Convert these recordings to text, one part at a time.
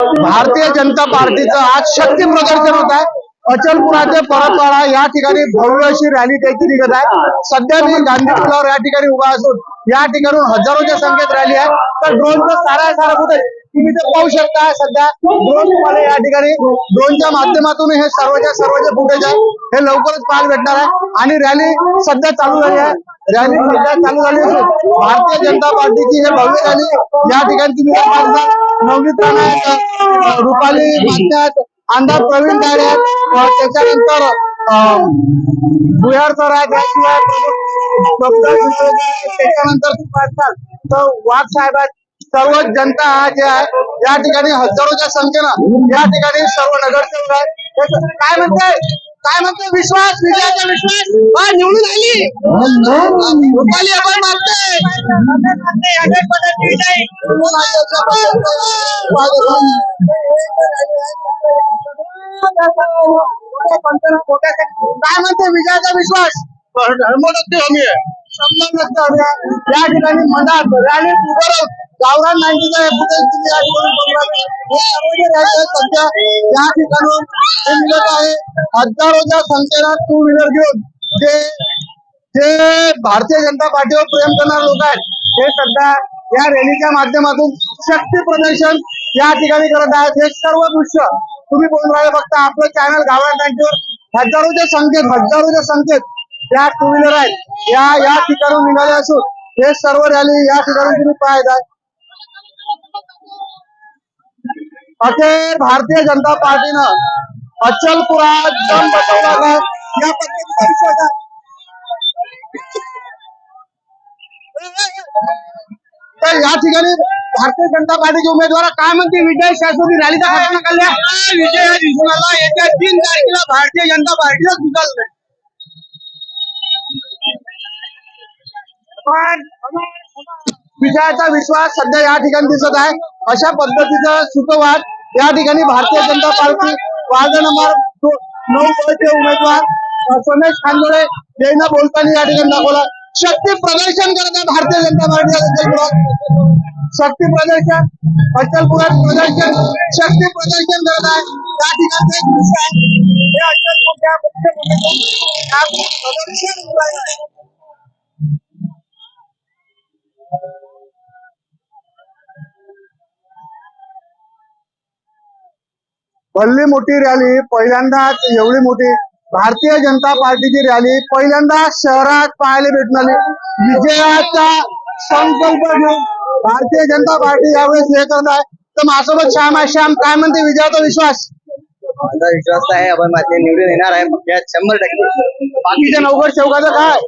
भारतीय जनता पार्टीचं आज शक्ती प्रदर्शन होत आहे. अचलपुराचे परतवाडा या ठिकाणी भव्य अशी रॅली त्याची निघत आहे. सध्या मी गांधी पुलावर या ठिकाणी उभा असून या ठिकाणून हजारोच्या संख्येत रॅली आहे. तर ड्रोनचं सारा सारा कुठे? तुम्ही ते पाहू शकता सध्या ड्रोन तुम्हाला या ठिकाणी ड्रोनच्या माध्यमातून हे सर्वच्या सर्वचे फुटेज आहे. हे लवकरच पाहायला भेटणार आहे. आणि रॅली सध्या चालू झाली आहे. रॅली सध्या चालू झाली असून भारतीय जनता पार्टीची हे भव्य रॅली या ठिकाणी तुम्ही नवनीत राणा आहेत, रुपाली मात्या आहेत आमदार प्रवीण दाडे आहेत. त्याच्यानंतर भुयार सर आहेत त्याच्यानंतर तुम्ही पाहताल तर वाघ साहेब आहेत. सर्व जनता जे आहे या ठिकाणी हजारोच्या संख्येनं या ठिकाणी सर्व नगरसेवक आहेत. त्याचं काय म्हणताय? काय म्हणते विश्वास? विजयाचा विश्वास? हा, निवडून आली. रुपाली आपण मागते काय म्हणते विजयाचा विश्वास? टक्के हमी आहे. शंभर आहे. या ठिकाणी मनात रॅली उभं राहून गावरान नाईन्टीचा तुम्ही या ठिकाणी बघावे. हे सर्व जे सध्या या ठिकाणून आहे. हजारोच्या संख्येनं टू व्हीलर घेऊन जे जे भारतीय जनता पार्टीवर प्रेम करणारे लोक आहेत हे सध्या या रॅलीच्या माध्यमातून शक्ती प्रदर्शन या ठिकाणी करत आहेत. हे सर्व दृश्य तुम्ही बोलून राहिले फक्त आपलं चॅनल गावरान बँकेवर हजारोच्या संख्येत हजारोच्या संख्येत या टू व्हीलर आहेत. या या ठिकाणून निघाल्या असून हे सर्व रॅली या ठिकाणी तुम्ही पाहत आहे. अखेर भारतीय जनता पार्टीनं अचलपुरात दम बसवला भारतीय जनता पार्टीचे उमेदवार काय म्हणते विजय शाश्वती रॅलीचा घटना काढल्या विजय दिसून तीन तारखेला भारतीय जनता नाही. पण विजयाचा विश्वास सध्या या अशा पद्धतीचा सुतवाद या ठिकाणी Bharatiya Janata party ward number नऊ चे उमेदवार सोमेश खांदोळे यांना बोलताना या ठिकाणी दाखवला. शक्ती प्रदर्शन करत आहे भारतीय जनता पार्टी अचलपुरात शक्ती प्रदर्शन अचलपुरात प्रदर्शन शक्ती प्रदर्शन करत आहे. या ठिकाणी एक दृश्य आहे. अचलपूरच्या मुख्य प्रदर्शन भल्ली मोठी रॅली पहिल्यांदाच एवढी मोठी भारतीय जनता पार्टीची रॅली पहिल्यांदा शहरात पाहायला भेटणार विजयाचा संकल्प घेऊन भारतीय जनता पार्टी यावेळेस हे करत आहे. तर माझ्यासोबत श्याम आहे. श्याम काय म्हणते विजयाचा विश्वास? माझा विश्वास आहे. आपण माझे निवडून येणार आहे. पक्षात शंभर टक्के बाकीच्या नवकर सेवकाचं काय?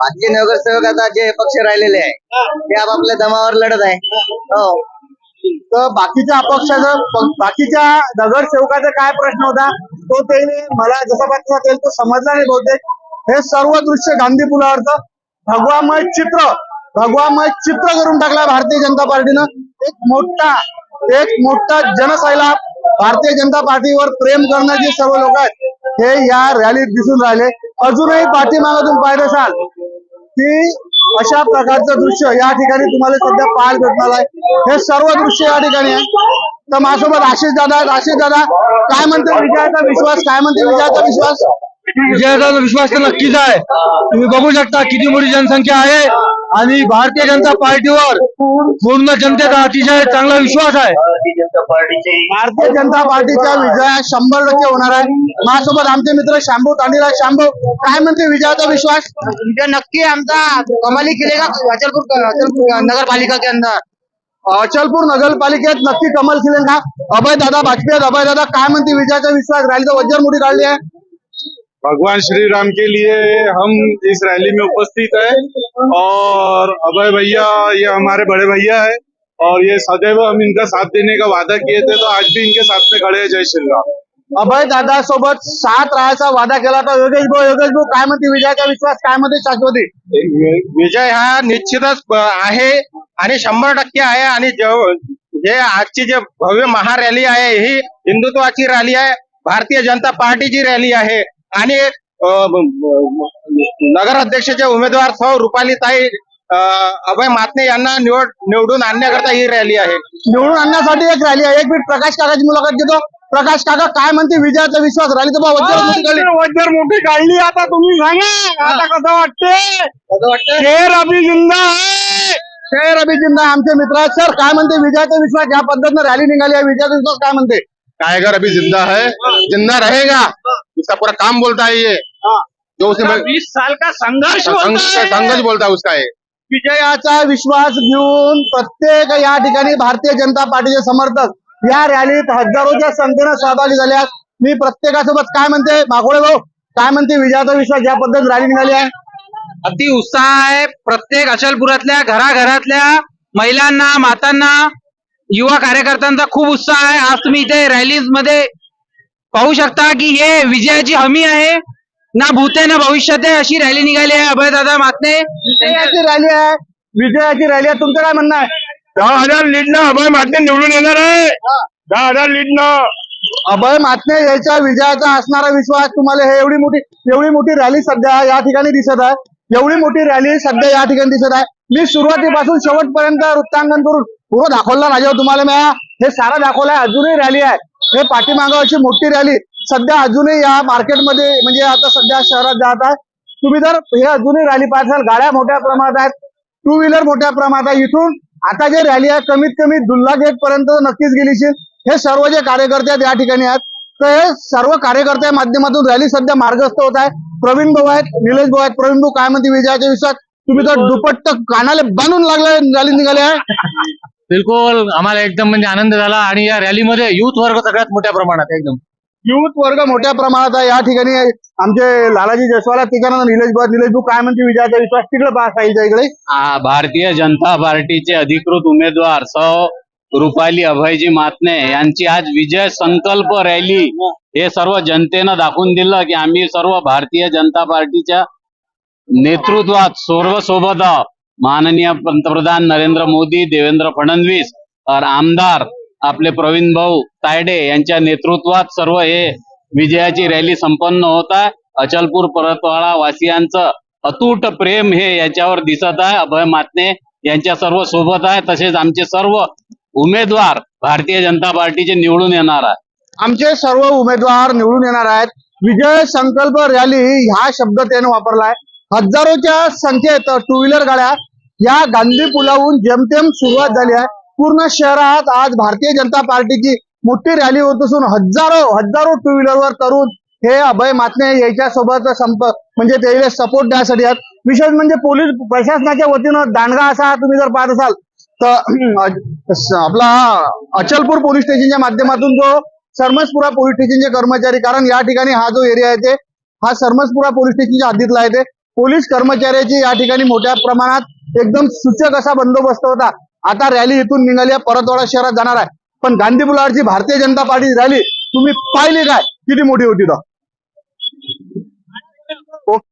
बाकी नगरसेवक आता जे पक्ष राहिलेले आहे ते आपापल्या दमावर लढत आहे. हो. तर बाकीच्या अपक्षाचं बाकीच्या नगरसेवकाचा काय प्रश्न होता तो ते मला जसा प्रश्न वाटेल तो समजला नाही बहुतेक. हे सर्व दृश्य गांधी पुलावरचं भगवामय चित्र भगवामय चित्र करून टाकला भारतीय जनता पार्टीनं. एक मोठा एक मोठा जनसैलाब भारतीय जनता पार्टीवर प्रेम करणारे सर्व लोक आहेत हे या रॅलीत दिसून राहिले. अजूनही पाठीमागातून पाहिजे असाल की अशा प्रकारचं दृश्य या ठिकाणी तुम्हाला सध्या पाहायला भेटणार आहे. हे सर्व दृश्य या ठिकाणी आहे. तर माझ्यासोबत आशिष दादा आहेत. आशिष दादा काय म्हणते? विजयाचा विश्वास काय म्हणते? विजयाचा विश्वास? विजयाचा विश्वास तर नक्कीच आहे. तुम्ही बघू शकता किती मोठी जनसंख्या आहे आणि भारतीय जनता पार्टीवर पूर्ण जनतेचा अतिशय चांगला विश्वास आहे. भारतीय जनता पार्टीचे भारतीय जनता पार्टीच्या विजया शंभर टक्के होणार आहे. माझ्यासोबत आमचे मित्र शांभू तांडीला शांभू. काय म्हणते विजयाचा विश्वास? विजय नक्की आमचा कमाली केलेगा अचलपूर अचलपूर नगरपालिका के अंदर. अचलपूर नगरपालिकेत नक्की कमल खिलेगा. अभय दादा आहेत. अभय दादा काय म्हणते विजयाचा विश्वास? रॅलीचा वज्जर मोठी काढली आहे. भगवान श्री राम के लिए हम इस रैली में उपस्थित है। और अभय भैया ये हमारे बड़े भैया है। और ये सदैव हम इनका साथ देने का वादा किए थे तो आज भी इनके साथ में खड़े हैं। जय श्री राम। अभय दादा सोबत साथ राहायचा वादा केला होता योगेश भाऊ योगेश भाऊ काय म्हणते? विजयाचा विश्वास काय म्हणते? शाश्वती। विजय हा निश्चितच आहे आणि शंभर टक्के आहे आणि जे आजची जे भव्य महारॅली आहे ही हिंदुत्वाची रॅली आहे. भारतीय जनता पार्टीची रॅली आहे. आणि नगराध्यक्षाचे उमेदवार सौ रुपालीताई अभय मातने यांना निवड निवडून आणण्याकरता ही रॅली आहे. निवडून आणण्यासाठी एक रॅली आहे. एक मिनिट प्रकाश काकाची मुलाखत घेतो. प्रकाश काका काय म्हणते? विजयाचा विश्वास रॅली तर वज्र मोठी काढली. वज्जर मोठी काढली आता तुम्ही सांगा आता कसं वाटते असं वाटतं शेर अभि जिंदा आहे. शेर अभिजिंदा आमचे मित्र. आहेत सर काय म्हणते? विजयाचा विश्वास या पद्धतीनं रॅली निघाली आहे. विजयाचा विश्वास काय म्हणते? टाइगर अभी जिंदा है जिंदा रहेगा. उसका पूरा काम बोलता है ये। जो उसने बीस साल का संघर्ष संघ संघर्ष बोलता है उसका ये। विजयाचा विश्वास घेऊन प्रत्येक या ठिकाणी भारतीय जनता पार्टीचे समर्थक या रॅलीत हजारोच्या संख्येनं सहभागी झाले आहेत. मी प्रत्येकासोबत काय म्हणते मागोळे भाऊ? काय म्हणते विजयाचा विश्वास? या पद्धतीने रॅली निघाली आहे. अति उत्साह आहे. प्रत्येक अचलपुरातल्या घराघरातल्या महिलांना मातांना युवा कार्यकर्त्यांचा खूप उत्साह आहे. आज तुम्ही इथे रॅलीजमध्ये पाहू शकता की हे विजयाची हमी आहे. ना भूते ना भविष्यात आहे अशी रॅली निघाली आहे. अभयदादा मातने. विजयाची रॅली आहे. विजयाची रॅली आहे. तुमचं काय म्हणणं आहे? दहा हजार लीडनं अभय मातने निवडून येणार आहे. दहा हजार लीडनं अभय मातने याच्या विजयाचा असणारा विश्वास तुम्हाला हे एवढी मोठी एवढी मोठी रॅली सध्या या ठिकाणी दिसत आहे. एवढी मोठी रॅली सध्या या ठिकाणी दिसत आहे. मी सुरुवातीपासून शेवटपर्यंत वृत्तांकन करून पूर्ण दाखवलं माझ्यावर तुम्हाला मी. हे सारं दाखवलंय. अजूनही रॅली आहे. हे पाठीमागं अशी मोठी रॅली. सध्या अजूनही या मार्केटमध्ये म्हणजे आता सध्या शहरात जात आहे. तुम्ही जर हे अजूनही रॅली पाहताल गाड्या मोठ्या प्रमाणात आहेत टू व्हीलर मोठ्या प्रमाणात आहे. इथून आता जे रॅली आहे कमीत कमी दुल्ला गेट पर्यंत नक्कीच गेलीशी हे सर्व जे कार्यकर्ते आहेत या ठिकाणी आहेत. तर हे सर्व कार्यकर्त्या माध्यमातून रॅली सध्या मार्गस्थ होत आहे. प्रवीण भाऊ आहेत निलेश भाऊ आहेत. प्रवीण भाऊ काय म्हणते विजयाच्या विश्वास तुम्ही तर दुपट्ट कानाला बांधून लागलाय रॅली निघाले आहे. बिलकुल आम्हाला एकदम म्हणजे आनंद झाला आणि या रॅलीमध्ये युथ वर्ग सगळ्यात मोठ्या प्रमाणात एकदम. युथ वर्ग मोठ्या प्रमाणात आहे. या ठिकाणी आमचे लालाजी जसवाला ठिकाणा निलेश भाऊ निलेश भाऊ काय म्हणते विजयाचा विश्वास तिकडे पहा साईच्या इकडे. आ, भारतीय जनता पार्टीचे अधिकृत उमेदवार सौ रुपाली अभयजी मातने यांची आज विजय संकल्प रॅली हे सर्व जनतेनं दाखवून दिलं की आम्ही सर्व भारतीय जनता पार्टीच्या नेतृत्वात सर्व सोबत आहोत. माननीय पंतप्रधान नरेंद्र मोदी देवेंद्र फडणवीस आमदार आपले प्रवीण भाऊ तायडे यांच्या नेतृत्वात सर्व हे विजयाची रॅली संपन्न होत आहे. अचलपूर परतवाडा वासियांचं अतूट प्रेम हे याच्यावर दिसत आहे. अभय मातने यांच्या सर्व सोबत आहे. तसेच आमचे सर्व उमेदवार भारतीय जनता पार्टीचे निवडून येणार आहे आमचे सर्व उमेदवार निवडून येणार आहेत. विजय संकल्प रॅली हा शब्द त्याने वापरलाय. हजारोच्या संख्येत टू व्हीलर गाड्या या गांधी पुलावून जेमतेम सुरुवात झाली आहे. पूर्ण शहरात आज भारतीय जनता पार्टीची मोठी रॅली होत असून हजारो हजारो टू व्हीलरवर तरुण हे अभय मातने याच्या सोबत संप म्हणजे त्याला सपोर्ट द्यायसाठी आहेत. विशेष म्हणजे पोलीस प्रशासनाच्या वतीनं दांडगा असा तुम्ही जर पाहत असाल तर आपला अचलपूर पोलीस स्टेशनच्या माध्यमातून जो सरमसपुरा पोलीस स्टेशनचे कर्मचारी कारण या ठिकाणी हा जो एरिया आहे ते हा सरमसपुरा पोलीस स्टेशनच्या हद्दीतला आहे ते. पोलीस कर्मचाऱ्याची या ठिकाणी मोठ्या प्रमाणात एकदम सूचक असा बंदोबस्त होता. आता रॅली इथून निघाली आहे परतवाडा शहरात जाणार आहे. पण गांधी पुलावरची भारतीय जनता पार्टी रॅली तुम्ही पाहिली काय? किती मोठी होती तर?